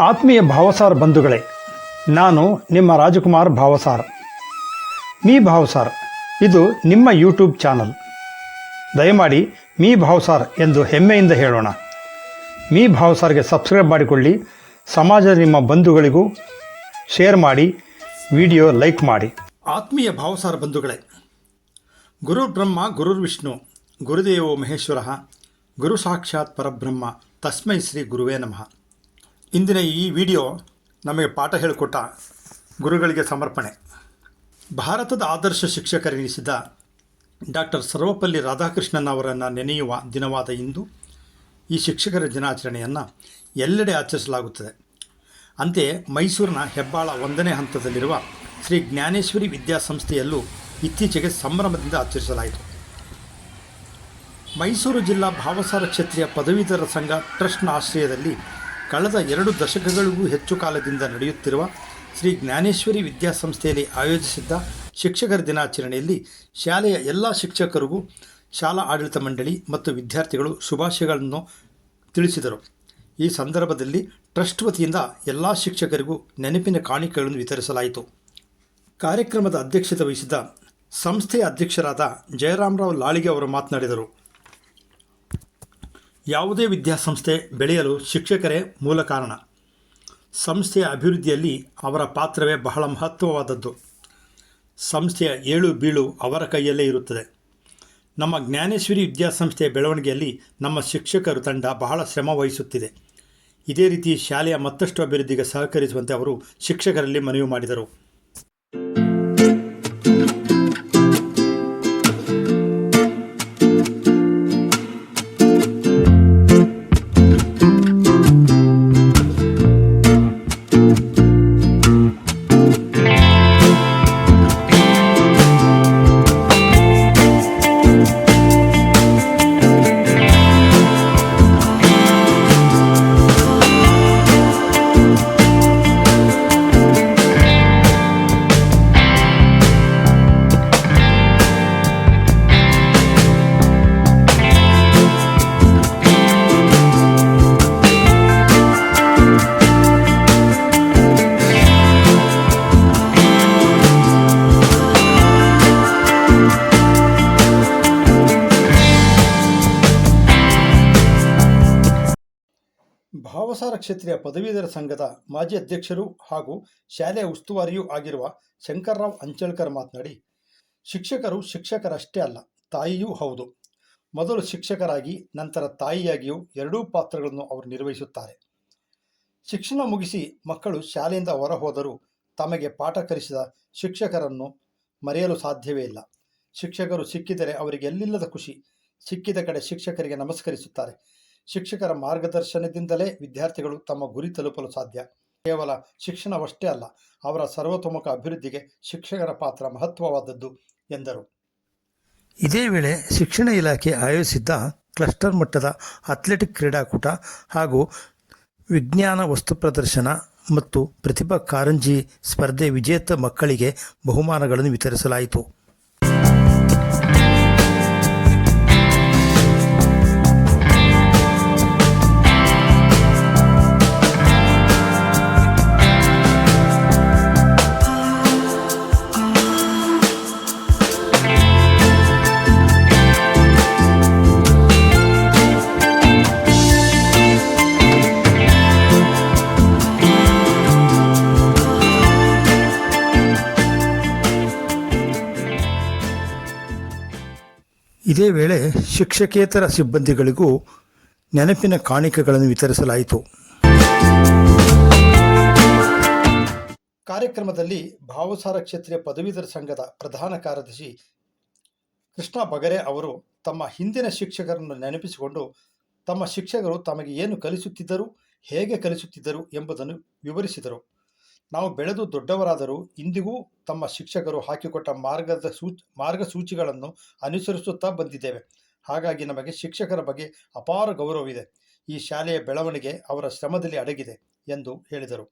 ಆತ್ಮೀಯ ಭಾವಸಾರ್ ಬಂಧುಗಳೇ, ನಾನು ನಿಮ್ಮ ರಾಜಕುಮಾರ್ ಭಾವಸಾರ್. ಮೀ ಭಾವಸಾರ್, ಇದು ನಿಮ್ಮ ಯೂಟ್ಯೂಬ್ ಚಾನಲ್. ದಯಮಾಡಿ ಮೀ ಭಾವಸಾರ್ ಎಂದು ಹೆಮ್ಮೆಯಿಂದ ಹೇಳೋಣ. ಮೀ ಭಾವಸಾರ್ಗೆ ಸಬ್ಸ್ಕ್ರೈಬ್ ಮಾಡಿಕೊಳ್ಳಿ, ಸಮಾಜದ ನಿಮ್ಮ ಬಂಧುಗಳಿಗೂ ಶೇರ್ ಮಾಡಿ, ವಿಡಿಯೋ ಲೈಕ್ ಮಾಡಿ. ಆತ್ಮೀಯ ಭಾವಸಾರ ಬಂಧುಗಳೇ, ಗುರು ಬ್ರಹ್ಮ ಗುರುರ್ ವಿಷ್ಣು, ಗುರುದೇವೋ ಮಹೇಶ್ವರ, ಗುರು ಸಾಕ್ಷಾತ್ ಪರಬ್ರಹ್ಮ, ತಸ್ಮೈ ಶ್ರೀ ಗುರುವೇ ನಮಃ. ಇಂದಿನ ಈ ವಿಡಿಯೋ ನಮಗೆ ಪಾಠ ಹೇಳಿಕೊಟ್ಟ ಗುರುಗಳಿಗೆ ಸಮರ್ಪಣೆ. ಭಾರತದ ಆದರ್ಶ ಶಿಕ್ಷಕರೆನಿಸಿದ ಡಾಕ್ಟರ್ ಸರ್ವಪಲ್ಲಿ ರಾಧಾಕೃಷ್ಣನ್ ಅವರನ್ನು ನೆನೆಯುವ ದಿನವಾದ ಇಂದು ಈ ಶಿಕ್ಷಕರ ದಿನಾಚರಣೆಯನ್ನು ಎಲ್ಲೆಡೆ ಆಚರಿಸಲಾಗುತ್ತದೆ. ಅಂತೆಯೇ ಮೈಸೂರಿನ ಹೆಬ್ಬಾಳ ಒಂದನೇ ಹಂತದಲ್ಲಿರುವ ಶ್ರೀ ಜ್ಞಾನೇಶ್ವರಿ ವಿದ್ಯಾಸಂಸ್ಥೆಯಲ್ಲೂ ಇತ್ತೀಚೆಗೆ ಸಂಭ್ರಮದಿಂದ ಆಚರಿಸಲಾಯಿತು. ಮೈಸೂರು ಜಿಲ್ಲಾ ಭಾವಸಾರ ಕ್ಷೇತ್ರೀಯ ಪದವೀಧರ ಸಂಘ ಟ್ರಸ್ಟ್ನ ಆಶ್ರಯದಲ್ಲಿ ಕಳೆದ ಎರಡು ದಶಕಗಳಿಗೂ ಹೆಚ್ಚು ಕಾಲದಿಂದ ನಡೆಯುತ್ತಿರುವ ಶ್ರೀ ಜ್ಞಾನೇಶ್ವರಿ ವಿದ್ಯಾಸಂಸ್ಥೆಯಲ್ಲಿ ಆಯೋಜಿಸಿದ್ದ ಶಿಕ್ಷಕರ ದಿನಾಚರಣೆಯಲ್ಲಿ ಶಾಲೆಯ ಎಲ್ಲ ಶಿಕ್ಷಕರಿಗೂ ಶಾಲಾ ಆಡಳಿತ ಮಂಡಳಿ ಮತ್ತು ವಿದ್ಯಾರ್ಥಿಗಳು ಶುಭಾಶಯಗಳನ್ನು ತಿಳಿಸಿದರು. ಈ ಸಂದರ್ಭದಲ್ಲಿ ಟ್ರಸ್ಟ್ ವತಿಯಿಂದ ಎಲ್ಲ ಶಿಕ್ಷಕರಿಗೂ ನೆನಪಿನ ಕಾಣಿಕೆಗಳನ್ನು ವಿತರಿಸಲಾಯಿತು. ಕಾರ್ಯಕ್ರಮದ ಅಧ್ಯಕ್ಷತೆ ವಹಿಸಿದ್ದ ಸಂಸ್ಥೆಯ ಅಧ್ಯಕ್ಷರಾದ ಜಯರಾಮರಾವ್ ಲಾಳಿಗೆ ಅವರು ಮಾತನಾಡಿದರು. ಯಾವುದೇ ವಿದ್ಯಾಸಂಸ್ಥೆ ಬೆಳೆಯಲು ಶಿಕ್ಷಕರೇ ಮೂಲ ಕಾರಣ. ಸಂಸ್ಥೆಯ ಅಭಿವೃದ್ಧಿಯಲ್ಲಿ ಅವರ ಪಾತ್ರವೇ ಬಹಳ ಮಹತ್ವವಾದದ್ದು. ಸಂಸ್ಥೆಯ ಏಳು ಬೀಳು ಅವರ ಕೈಯಲ್ಲೇ ಇರುತ್ತದೆ. ನಮ್ಮ ಜ್ಞಾನೇಶ್ವರಿ ವಿದ್ಯಾಸಂಸ್ಥೆಯ ಬೆಳವಣಿಗೆಯಲ್ಲಿ ನಮ್ಮ ಶಿಕ್ಷಕರು ತಂಡ ಬಹಳ ಶ್ರಮ ವಹಿಸುತ್ತಿದೆ. ಇದೇ ರೀತಿ ಶಾಲೆಯ ಮತ್ತಷ್ಟು ಅಭಿವೃದ್ಧಿಗೆ ಸಹಕರಿಸುವಂತೆ ಅವರು ಶಿಕ್ಷಕರಲ್ಲಿ ಮನವಿ ಮಾಡಿದರು. ಭಾವಸಾರ ಕ್ಷೇತ್ರೀಯ ಪದವೀಧರ ಸಂಘದ ಮಾಜಿ ಅಧ್ಯಕ್ಷರು ಹಾಗೂ ಶಾಲೆಯ ಉಸ್ತುವಾರಿಯೂ ಆಗಿರುವ ಶಂಕರ್ರಾವ್ ಅಂಚಳ್ಕರ್ ಮಾತನಾಡಿ, ಶಿಕ್ಷಕರು ಶಿಕ್ಷಕರಷ್ಟೇ ಅಲ್ಲ, ತಾಯಿಯೂ ಹೌದು. ಮೊದಲು ಶಿಕ್ಷಕರಾಗಿ, ನಂತರ ತಾಯಿಯಾಗಿಯೂ ಎರಡೂ ಪಾತ್ರಗಳನ್ನು ಅವರು ನಿರ್ವಹಿಸುತ್ತಾರೆ. ಶಿಕ್ಷಣ ಮುಗಿಸಿ ಮಕ್ಕಳು ಶಾಲೆಯಿಂದ ಹೊರಹೋದರೂ ತಮಗೆ ಪಾಠ ಕಲಿಸಿದ ಶಿಕ್ಷಕರನ್ನು ಮರೆಯಲು ಸಾಧ್ಯವೇ ಇಲ್ಲ. ಶಿಕ್ಷಕರು ಸಿಕ್ಕಿದರೆ ಅವರಿಗೆ ಎಲ್ಲಿಲ್ಲದ ಖುಷಿ. ಸಿಕ್ಕಿದ ಕಡೆ ಶಿಕ್ಷಕರಿಗೆ ನಮಸ್ಕರಿಸುತ್ತಾರೆ. ಶಿಕ್ಷಕರ ಮಾರ್ಗದರ್ಶನದಿಂದಲೇ ವಿದ್ಯಾರ್ಥಿಗಳು ತಮ್ಮ ಗುರಿ ತಲುಪಲು ಸಾಧ್ಯ. ಕೇವಲ ಶಿಕ್ಷಣವಷ್ಟೇ ಅಲ್ಲ, ಅವರ ಸರ್ವತೋಮುಖ ಅಭಿವೃದ್ಧಿಗೆ ಶಿಕ್ಷಕರ ಪಾತ್ರ ಮಹತ್ವವಾದದ್ದು, ಎಂದರು. ಇದೇ ವೇಳೆ ಶಿಕ್ಷಣ ಇಲಾಖೆ ಆಯೋಜಿಸಿದ್ದ ಕ್ಲಸ್ಟರ್ ಮಟ್ಟದ ಅಥ್ಲೆಟಿಕ್ ಕ್ರೀಡಾಕೂಟ ಹಾಗೂ ವಿಜ್ಞಾನ ವಸ್ತು ಪ್ರದರ್ಶನ ಮತ್ತು ಪ್ರತಿಭಾ ಕಾರಂಜಿ ಸ್ಪರ್ಧೆ ವಿಜೇತ ಮಕ್ಕಳಿಗೆ ಬಹುಮಾನಗಳನ್ನು ವಿತರಿಸಲಾಯಿತು. ಇದೇ ವೇಳೆ ಶಿಕ್ಷಕೇತರ ಸಿಬ್ಬಂದಿಗಳಿಗೂ ನೆನಪಿನ ಕಾಣಿಕೆಗಳನ್ನು ವಿತರಿಸಲಾಯಿತು. ಕಾರ್ಯಕ್ರಮದಲ್ಲಿ ಭಾವಸಾರ ಕ್ಷೇತ್ರೀಯ ಪದವೀಧರ ಸಂಘದ ಪ್ರಧಾನ ಕಾರ್ಯದರ್ಶಿ ಕೃಷ್ಣ ಬಗರೆ ಅವರು ತಮ್ಮ ಹಿಂದಿನ ಶಿಕ್ಷಕರನ್ನು ನೆನಪಿಸಿಕೊಂಡು ತಮ್ಮ ಶಿಕ್ಷಕರು ತಮಗೆ ಏನು ಕಲಿಸುತ್ತಿದ್ದರು, ಹೇಗೆ ಕಲಿಸುತ್ತಿದ್ದರು ಎಂಬುದನ್ನು ವಿವರಿಸಿದರು. ನಾವು ಬೆಳೆದು ದೊಡ್ಡವರಾದರೂ ಇಂದಿಗೂ ತಮ್ಮ ಶಿಕ್ಷಕರು ಹಾಕಿಕೊಟ್ಟ ಮಾರ್ಗದ ಸೂಚಿ ಮಾರ್ಗಸೂಚಿಗಳನ್ನು ಅನುಸರಿಸುತ್ತಾ ಬಂದಿದ್ದೇವೆ. ಹಾಗಾಗಿ ನಮಗೆ ಶಿಕ್ಷಕರ ಬಗ್ಗೆ ಅಪಾರ ಗೌರವವಿದೆ. ಈ ಶಾಲೆಯ ಬೆಳವಣಿಗೆ ಅವರ ಶ್ರಮದಲ್ಲಿ ಅಡಗಿದೆ ಎಂದು ಹೇಳಿದರು.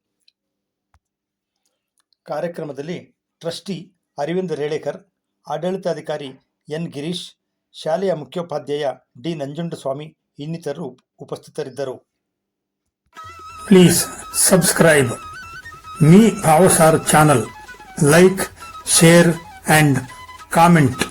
ಕಾರ್ಯಕ್ರಮದಲ್ಲಿ ಟ್ರಸ್ಟಿ ಅರವಿಂದ್ ರೇಳೇಕರ್, ಆಡಳಿತಾಧಿಕಾರಿ ಎನ್ ಗಿರೀಶ್, ಶಾಲೆಯ ಮುಖ್ಯೋಪಾಧ್ಯಾಯ ಡಿ ನಂಜುಂಡಸ್ವಾಮಿ ಇನ್ನಿತರರು ಉಪಸ್ಥಿತರಿದ್ದರು. Please subscribe Mi Bhavsar channel like share and comment